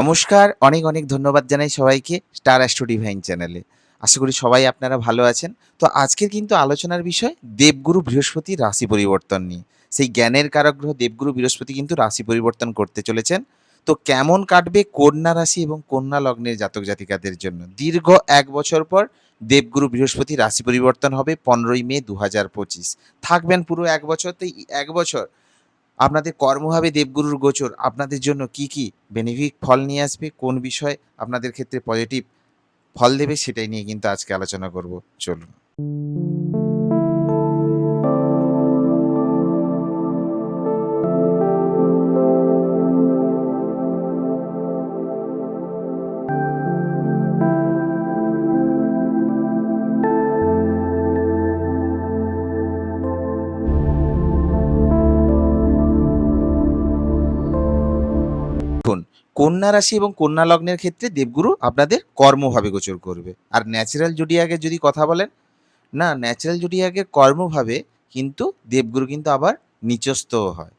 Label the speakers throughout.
Speaker 1: নমস্কার, অনেক অনেক ধন্যবাদ জানাই সবাইকে স্টার অ্যাস্ট্রো ডিভাইন চ্যানেলে। আশা করি সবাই আপনারা ভালো আছেন। তো আজকের কিন্তু আলোচনার বিষয় দেবগুরু বৃহস্পতি রাশি পরিবর্তন নিয়ে। সেই জ্ঞানের কারক গ্রহ দেবগুরু বৃহস্পতি কিন্তু রাশি পরিবর্তন করতে চলেছেন। তো কেমন কাটবে কন্যা রাশি এবং কন্যা লগ্নের জাতক জাতিকাদের জন্য? দীর্ঘ এক বছর পর দেবগুরু বৃহস্পতি রাশি পরিবর্তন হবে পনেরোই মে দু হাজার পঁচিশ। থাকবেন পুরো এক বছর, তো এক বছর আপনাদের কর্মভাবে দেবগুরুর গোচর আপনাদের জন্য কি কি বেনিফিক ফল নিয়ে আসবে, কোন বিষয় আপনাদের ক্ষেত্রে পজিটিভ ফল দেবে সেটাই নিয়ে কিন্তু আজকে আলোচনা করব। চলুন। কন্যা রাশি এবং কন্যা লগ্নের ক্ষেত্রে দেবগুরু আপনাদের কর্মভাবে গোচর করবে। আর ন্যাচারাল জুডিয়াকের যদি কথা বলেন, না ন্যাচারাল জুডিয়াকের কর্মভাবে কিন্তু দেবগুরু কিন্তু আবার নিচস্থও হয়।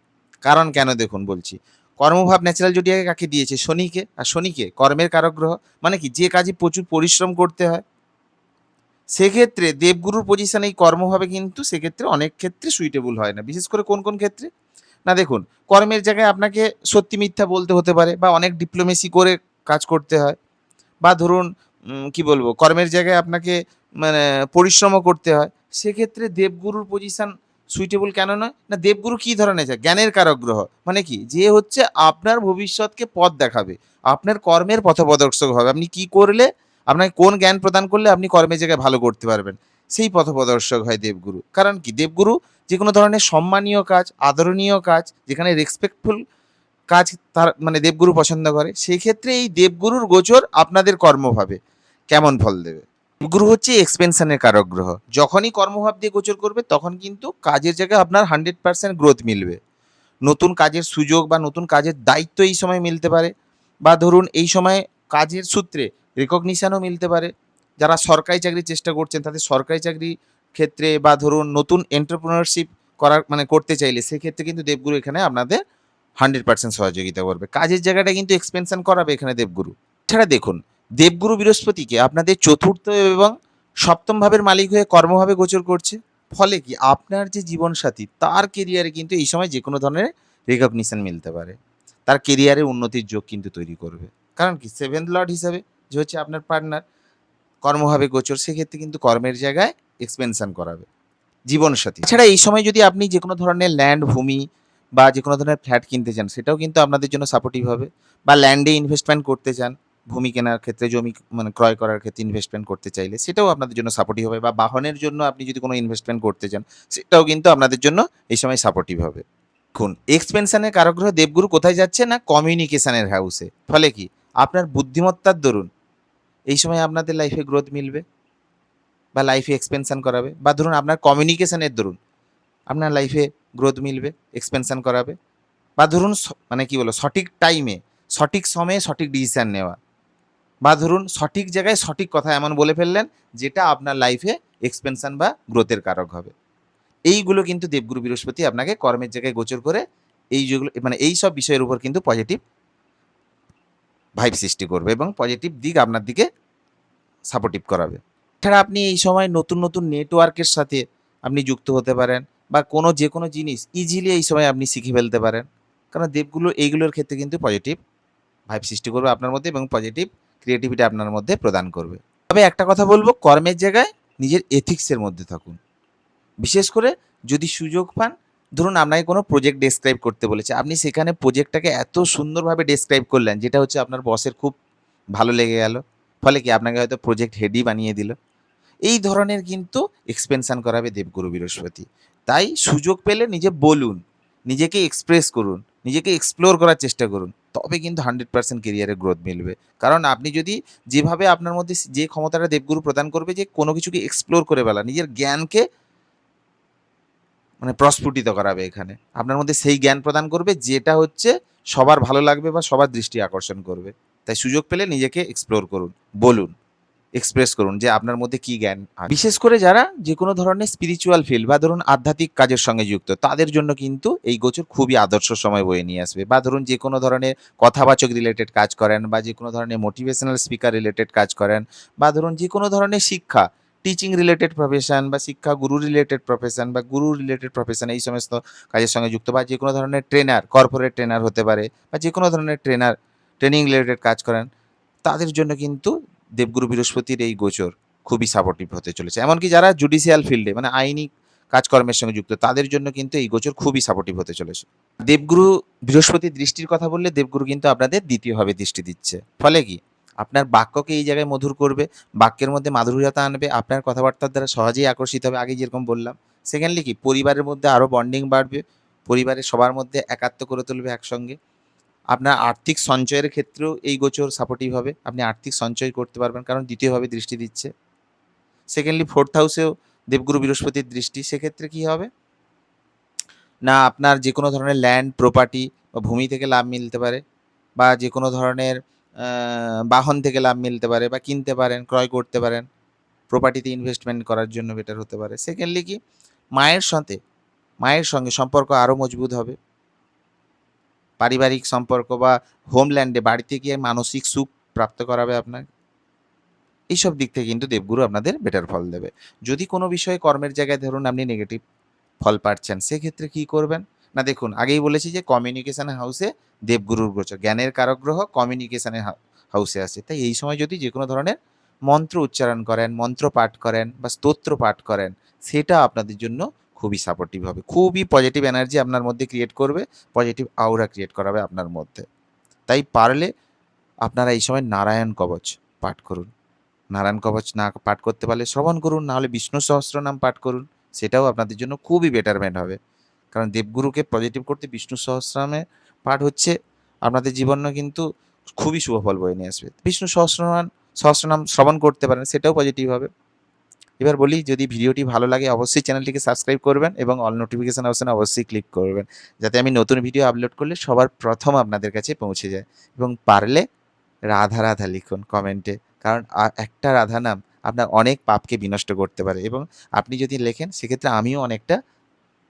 Speaker 1: কারণ কেন দেখুন বলছি, কর্মভাব ন্যাচারাল জুডিয়াকে কাকে দিয়েছে? শনিকে। আর শনিকে কর্মের কারক গ্রহ মানে কি? যে কাজে প্রচুর পরিশ্রম করতে হয়। সেক্ষেত্রে দেবগুরুর পজিশন এই কর্মভাবে কিন্তু সেক্ষেত্রে অনেক ক্ষেত্রে সুইটেবল হয় না। বিশেষ করে কোন কোন ক্ষেত্রে? না, দেখুন, কর্মের জায়গায় আপনাকে সত্যি মিথ্যা বলতে হতে পারে বা অনেক ডিপ্লোমেসি করে কাজ করতে হয় বা ধরুন কি বলব, কর্মের জায়গায় আপনাকে মানে পরিশ্রমও করতে হয়। সেক্ষেত্রে দেবগুরুর পজিশন সুইটেবল কেন নয়? না, দেবগুরু কি ধরনের যায় জ্ঞানের কারক গ্রহ মানে কি? যে হচ্ছে আপনার ভবিষ্যৎকে পথ দেখাবে। আপনার কর্মের পথপ্রদর্শক হবে। আপনি কি করলে, আপনাকে কোন জ্ঞান প্রদান করলে আপনি কর্মের জায়গায় ভালো করতে পারবেন? সেই পথপ্রদর্শক হয় দেবগুরু। কারণ কি? দেবগুরু যে কোনো ধরনের সম্মানীয় কাজ, আদরণীয় কাজ, যেখানে রেসপেক্টফুল কাজ তার মানে দেবগুরু পছন্দ করে, সেই ক্ষেত্রে এই দেবগুরুর গোচর আপনাদের কর্মভাবে কেমন ফল দেবে? দেবগুরু হচ্ছে এক্সপেনশনের কারক গ্রহ। যখনই কর্মভাব দিয়ে গোচর করবে, তখন কিন্তু কাজের জায়গায় আপনার হান্ড্রেড পার্সেন্ট গ্রোথ মিলবে। নতুন কাজের সুযোগ বা নতুন কাজের দায়িত্ব এই সময় মিলতে পারে, বা ধরুন এই সময় কাজের সূত্রে রেকগনিশানও মিলতে পারে। যারা সরকারি চাকরির চেষ্টা করছেন, তাদের সরকারি চাকরি ক্ষেত্রে বা ধরুন নতুন এন্টারপ্রেনারশিপ করার মানে করতে চাইলে সেক্ষেত্রে কিন্তু দেবগুরু এখানে আপনাদের হান্ড্রেড পার্সেন্ট সহযোগিতা করবে। কাজের জায়গাটা কিন্তু এক্সপেনশন করাবে এখানে দেবগুরু। এছাড়া দেখুন, দেবগুরু বৃহস্পতিকে আপনাদের চতুর্থ এবং সপ্তম ভাবের মালিক হয়ে কর্মভাবে গোচর করছে। ফলে কি? আপনার যে জীবনসাথী, তার কেরিয়ারে কিন্তু এই সময় যে কোনো ধরনের রেকগনিশন মিলতে পারে। তার কেরিয়ারে উন্নতির যোগ কিন্তু তৈরি করবে। কারণ কি? সেভেন্থ লর্ড হিসাবে যে হচ্ছে আপনার পার্টনার কর্মভাবে গোচর, সেক্ষেত্রে কিন্তু কর্মের জায়গায় এক্সপেনশন করাবে। জীবনসাথী। এছাড়া এই সময় যদি আপনি যে কোনো ধরনের ল্যান্ড ভূমি বা যে কোনো ধরনের ফ্ল্যাট কিনতে চান, সেটাও কিন্তু আপনাদের জন্য সাপোর্টিভ হবে বা ল্যান্ডে ইনভেস্টমেন্ট করতে চান, ভূমি কেনার ক্ষেত্রে, জমি মানে ক্রয় করার ক্ষেত্রে ইনভেস্টমেন্ট করতে চাইলে, সেটাও আপনাদের জন্য সাপোর্টিভ হবে বা বাহনের জন্য আপনি যদি কোনো ইনভেস্টমেন্ট করতে চান, সেটাও কিন্তু আপনাদের জন্য এই সময় সাপোর্টিভ হবে। দেখুন এক্সপেনশনের কারগ্রহ দেবগুরু কোথায় যাচ্ছে না কমিউনিকেশনের হাউসে ফলে কি? আপনার বুদ্ধিমত্তার দরুন। এই সময় আপনাদের লাইফে গ্রোথ মিলবে বা লাইফে এক্সপেনশান করাবে বা ধরুন আপনার কমিউনিকেশানের দরুন, আপনার লাইফে গ্রোথ মিলবে এক্সপেনশান করাবে বা ধরুন মানে কি বলো সঠিক টাইমে সঠিক সময়ে সঠিক ডিসিশান নেওয়া বা ধরুন সঠিক জায়গায় সঠিক কথা এমন বলে ফেললেন যেটা আপনার লাইফে এক্সপেনশান বা গ্রোথের কারক হবে। এইগুলো কিন্তু দেবগুরু বৃহস্পতি আপনাকে কর্মের জায়গায় গোচর করে এই যেগুলো মানে এই সব বিষয়ের উপর কিন্তু পজিটিভ ভাইব সৃষ্টি করবে এবং পজিটিভ দিক আপনার দিকে সাপোর্টিভ করাবে। এছাড়া আপনি এই সময় নতুন নতুন নেটওয়ার্কের সাথে আপনি যুক্ত হতে পারেন বা কোনো যে কোনো জিনিস ইজিলি এই সময় আপনি শিখে ফেলতে পারেন। কারণ দেবগুলো, এইগুলোর ক্ষেত্রে কিন্তু পজিটিভ ভাইব সৃষ্টি করবে আপনার মধ্যে এবং পজিটিভ ক্রিয়েটিভিটি আপনার মধ্যে প্রদান করবে। তবে একটা কথা বলব, কর্মের জায়গায় নিজের এথিক্সের মধ্যে থাকুন। বিশেষ করে যদি সুযোগ পান ধরুন আপনাকে কোনো প্রজেক্ট ডেসক্রাইব করতে বলেছে, আপনি সেখানে প্রজেক্টটাকে এত সুন্দরভাবে ডেসক্রাইব করলেন, যেটা হচ্ছে আপনার বসের খুব ভালো লেগে গেল। ফলে কি আপনাকে হয়তো প্রজেক্ট হেডই বানিয়ে দিল? এই ধরনের কিন্তু এক্সপেনশান করাবে দেবগুরু বৃহস্পতি। তাই সুযোগ পেলে নিজে বলুন, নিজেকে এক্সপ্রেস করুন, নিজেকে এক্সপ্লোর করার চেষ্টা করুন, তবে কিন্তু হান্ড্রেড পার্সেন্ট কেরিয়ারে গ্রোথ মিলবে। কারণ আপনি যদি যেভাবে আপনার মধ্যে যে ক্ষমতাটা দেবগুরু প্রদান করবে যে কোনো কিছুকে এক্সপ্লোর করে ফেলা, নিজের জ্ঞানকে মানে প্রস্ফুটিত করাবে এখানে। আপনার মধ্যে সেই জ্ঞান প্রদান করবে, যেটা হচ্ছে সবার ভালো লাগবে বা সবার দৃষ্টি আকর্ষণ করবে। তাই সুযোগ পেলে নিজেকে এক্সপ্লোর করুন, বলুন এক্সপ্রেস করুন যে আপনার মধ্যে কি জ্ঞান বিশেষ করে যারা যে কোনো ধরনের স্পিরিচুয়াল ফিল্ড বা ধরুন আধ্যাত্মিক কাজের সঙ্গে যুক্ত, তাদের জন্য কিন্তু এই গোচর খুবই আদর্শ সময় বয়ে নিয়ে আসবে। বা ধরুন যে কোনো ধরনের কথাবাচক রিলেটেড কাজ করেন বা যে কোনো ধরনের মোটিভেশনাল স্পিকার রিলেটেড কাজ করেন, বা ধরুন যে কোনো ধরনের শিক্ষা টিচিং রিলেটেড প্রফেশন বা শিক্ষা গুরু রিলেটেড প্রফেশন বা গুরু রিলেটেড প্রফেশন এই সমস্ত কাজের সঙ্গে যুক্ত বা যে কোনো ধরনের ট্রেনার কর্পোরেট ট্রেনার হতে পারে বা যে কোনো ধরনের ট্রেনার ট্রেনিং রিলেটেড কাজ করেন, তাদের জন্য কিন্তু দেবগুরু বৃহস্পতির এই গোচর খুবই সাপোর্টিভ হতে চলেছে। এমনকি যারা জুডিশিয়াল ফিল্ডে মানে আইনি কাজকর্মের সঙ্গে যুক্ত, তাদের জন্য কিন্তু এই গোচর খুবই সাপোর্টিভ হতে চলেছে। দেবগুরু বৃহস্পতির দৃষ্টির কথা বললে দেবগুরু কিন্তু আপনাদের দ্বিতীয়ভাবে দৃষ্টি দিচ্ছে। ফলে কি? আপনার বাক্যকে এই জায়গায় মধুর করবে, বাক্যের মধ্যে মাধুর্যতা আনবে, আপনার কথাবার্তার দ্বারা সহজেই আকর্ষিত হবে। আগে যেরকম বললাম সেকেন্ডলি কি? পরিবারের মধ্যে আরও বন্ডিং বাড়বে, পরিবারের সবার মধ্যে একাত্ম করে তুলবে একসঙ্গে। আপনার আর্থিক সঞ্চয়ের ক্ষেত্রেও এই গোচর সাপোর্টিভ হবে, আপনি আর্থিক সঞ্চয় করতে পারবেন, কারণ দ্বিতীয়ভাবে দৃষ্টি দিচ্ছে। সেকেন্ডলি ফোর্থ হাউসেও দেবগুরু বৃহস্পতির দৃষ্টি, সেক্ষেত্রে কি হবে? না, আপনার যে কোনো ধরনের ল্যান্ড প্রপার্টি বা ভূমি থেকে লাভ মিলতে পারে, বা যে কোনো ধরনের বাহন থেকে লাভ মিলতে পারে বা কিনতে পারেন, ক্রয় করতে পারেন প্রপার্টিতে ইনভেস্টমেন্ট করার জন্য বেটার হতে পারে। সেকেন্ডলি কি, মায়ের সাথে, মায়ের সঙ্গে সম্পর্ক আরও মজবুত হবে। পারিবারিক সম্পর্ক বা হোমল্যান্ডে বাড়িতে গিয়ে মানসিক সুখ প্রাপ্ত করাবে আপনার এইসব দিক থেকে কিন্তু দেবগুরু আপনাদের বেটার ফল দেবে। যদি কোনো বিষয়ে কর্মের জায়গায় ধরুন আপনি নেগেটিভ ফল পাচ্ছেন, সেক্ষেত্রে কি করবেন? না, দেখুন, আগেই বলেছি যে কমিউনিকেশন হাউসে দেবগুরুর গোচর, জ্ঞানের কারক গ্রহ কমিউনিকেশনের হাউসে আছে। তাই এই সময় যদি যে কোনো ধরনের মন্ত্র উচ্চারণ করেন, মন্ত্র পাঠ করেন বা স্তোত্র পাঠ করেন, সেটা আপনাদের জন্য খুবই সাপোর্টিভ হবে। খুবই পজিটিভ এনার্জি আপনার মধ্যে ক্রিয়েট করবে পজিটিভ আউরা ক্রিয়েট করাবে আপনার মধ্যে। তাই পারলে আপনারা এই সময় নারায়ণ কবচ পাঠ করুন। নারায়ণ কবচ না পাঠ করতে পারলে শ্রবণ করুন নাহলে বিষ্ণু সহস্রনাম পাঠ করুন, সেটাও আপনাদের জন্য খুবই বেটারমেন্ট হবে। কারণ দেবগুরুকে পজিটিভ করতে বিষ্ণু সহস্রনামে পাঠ হচ্ছে, আপনাদের জীবনে কিন্তু খুবই শুভ ফল বয়ে নিয়ে আসবে। বিষ্ণু সহস্রনাম সহস্রনাম শ্রবণ করতে পারেন, সেটাও পজিটিভ হবে। এবার বলি, যদি ভিডিওটি ভালো লাগে, অবশ্যই চ্যানেলটিকে সাবস্ক্রাইব করবেন এবং অল নোটিফিকেশান অপশানে অবশ্যই ক্লিক করবেন, যাতে আমি নতুন ভিডিও আপলোড করলে সবার প্রথম আপনাদের কাছে পৌঁছে যায়। এবং পারলে রাধা রাধা লিখুন কমেন্টে, কারণ একটা রাধা নাম আপনার অনেক পাপকে বিনষ্ট করতে পারে। এবং আপনি যদি লেখেন, সেক্ষেত্রে আমিও অনেকটা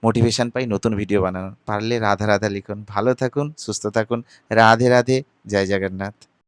Speaker 1: মোটিভেশন পাই নতুন ভিডিও বানানোর। পারলে রাধা রাধা লিখুন। ভালো থাকুন, সুস্থ থাকুন। রাধে রাধে। জয় জগন্নাথ।